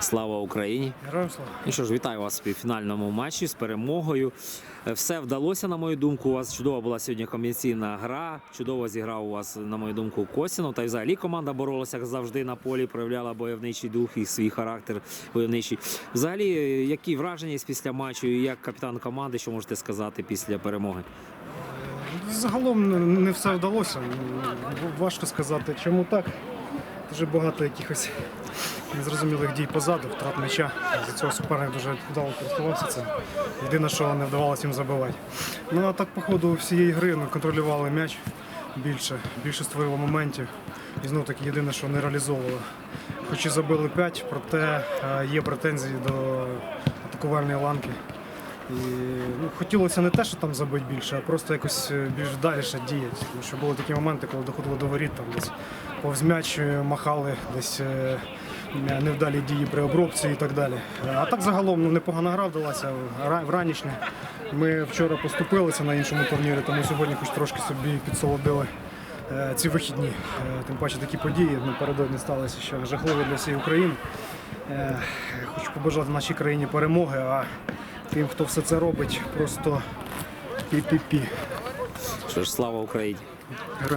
Слава Україні! Героям слава. Ну що ж, вітаю вас в півфінальному матчі з перемогою. Е, Все вдалося, на мою думку. У вас чудова була сьогодні комбінаційна гра. Чудово зіграв у вас, на мою думку, Косінов. Та й взагалі команда боролася як завжди на полі, проявляла бойовничий дух і свій характер бойовничий. Взагалі, е, які враження після матчу, і як капітан команди, що можете сказати після перемоги? Загалом не- не все вдалося. Важко сказати, чому так. Дуже багато якихось незрозумілих дій позаду, втрат м'яча. За цього суперник дуже вдало користувався цим. Єдине, що не вдавалося їм забивати. Ну а так, по ходу всієї гри ми контролювали м'яч більше, більше створили моментів. І знову таки єдине, що не реалізовували. Хоч і забили 5, проте е, є претензії до атакувальної ланки. І ну, хотілося не те, що там забити більше, а просто якось е, більш далі діяти. Тому що були такі моменти, коли доходило до воріт, там десь повз м'яч е, махали, десь е, невдалі дії при обробці і так далі. А так загалом ну, непогана гра вдалася ра- вранішня. Ми вчора поступилися на іншому турнірі, тому сьогодні хоч трошки собі підсолодили е, ці вихідні. Тим паче такі події напередодні сталися, що жахливі для всієї України. Хочу побажати нашій країні перемоги, а тим, хто все це робить, просто пі-пі-пі. Що ж, слава Україні!